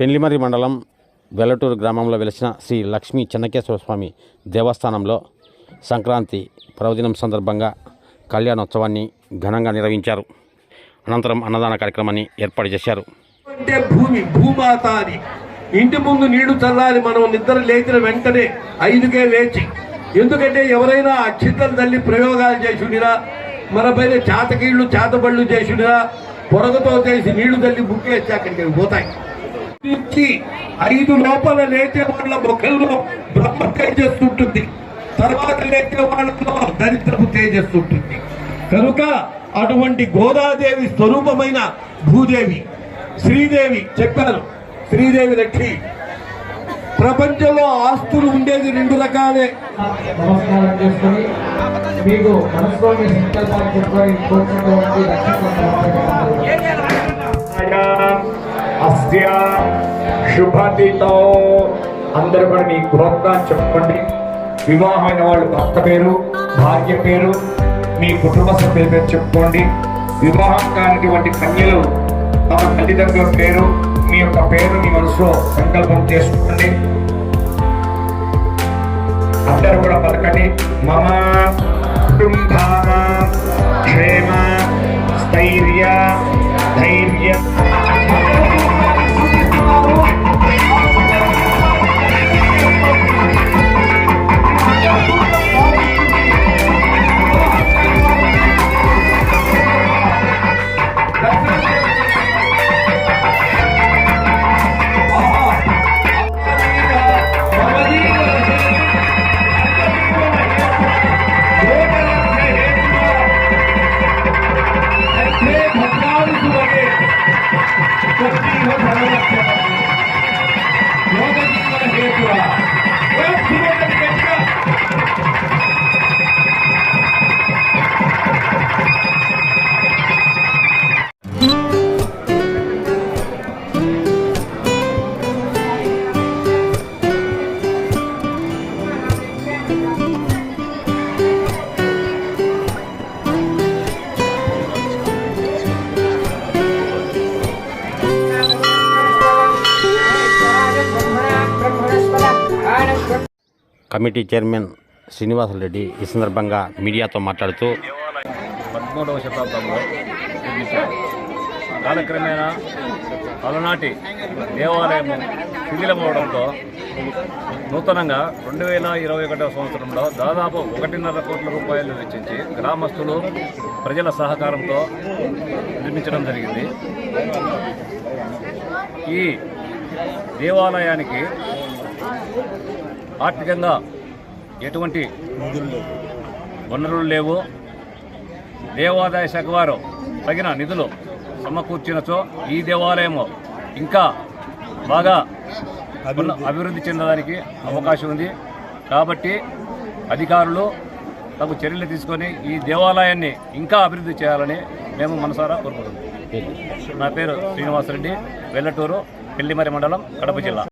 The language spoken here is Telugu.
పెండ్లిమర్రి మండలం వెల్లటూరు గ్రామంలో వెలిసిన శ్రీ లక్ష్మీ చెన్నకేశ్వర స్వామి దేవస్థానంలో సంక్రాంతి పర్వదినం సందర్భంగా కళ్యాణోత్సవాన్ని ఘనంగా నిర్వహించారు. అనంతరం అన్నదాన కార్యక్రమాన్ని ఏర్పాటు చేశారు. అంటే భూమి భూమాత అని. ఇంటి ముందు నీళ్ళు చల్లాలి మనం నిద్ర లేచిన వెంటనే ఐదుకే లేచి. ఎందుకంటే ఎవరైనా అక్షింతలు తల్లి ప్రయోగాలు చేసుడిరా మన పైన చేతకీళ్ళు చేతబళ్ళు చేసుడిరా పొరగతో చేసి నీళ్ళు తల్లి బుక్కేసి అక్కడికి పోతాయి. నుంచి ఐదు లోపల లేచే వాళ్ళ ముఖంలో బ్రహ్మ తేజస్సు ఉంటుంది. తర్వాత లేచే వాళ్ళలో దరిద్రపు తేజస్సు ఉంటుంది. కనుక అటువంటి గోదాదేవి స్వరూపమైన భూదేవి శ్రీదేవి చెప్పాను శ్రీదేవి లక్ష్మి ప్రపంచంలో ఆస్తులు ఉండేది రెండు రకాలే. నమస్కారం చేసుకుని మీకు మనస్వామి సంకల్పాలు చెప్పుకొని శుభతితో అందరూ కూడా మీ గోత్రాన్ని చెప్పుకోండి. వివాహమైన వాళ్ళు భర్త పేరు భార్య పేరు మీ కుటుంబ సభ్యుల పేరు చెప్పుకోండి. వివాహం కానిటువంటి కన్యలు తమ తల్లిదండ్రుల పేరు మీ యొక్క పేరు మీ మనసులో సంకల్పం చేసుకోండి. అందరూ కూడా పలకండి మమ. Committee chairman Srinivasareddy ఈ సందర్భంగా మీడియాతో మాట్లాడుతూ పదమూడవ శతాబ్దంలో నిర్మించారు కాలక్రమేణా అలనాటి దేవాలయము శిథిలమవడంతో నూతనంగా రెండు వేల ఇరవై ఒకటవ సంవత్సరంలో దాదాపు ఒకటిన్నర కోట్ల రూపాయలు వెచ్చించి గ్రామస్తులు ప్రజల సహకారంతో నిర్మించడం జరిగింది. ఈ దేవాలయానికి ఆర్థికంగా ఎటువంటి వనరులు లేవు. దేవాదాయ శాఖ వారు తగిన నిధులు సమకూర్చినచో ఈ దేవాలయము ఇంకా బాగా అభివృద్ధి చెందడానికి అవకాశం ఉంది. కాబట్టి అధికారులు తగు చర్యలు తీసుకొని ఈ దేవాలయాన్ని ఇంకా అభివృద్ధి చేయాలని మేము మనసారా కోరుకుంటున్నాం. నా పేరు శ్రీనివాసరెడ్డి వెల్లటూరు పెళ్ళిమరి మండలం కడప జిల్లా.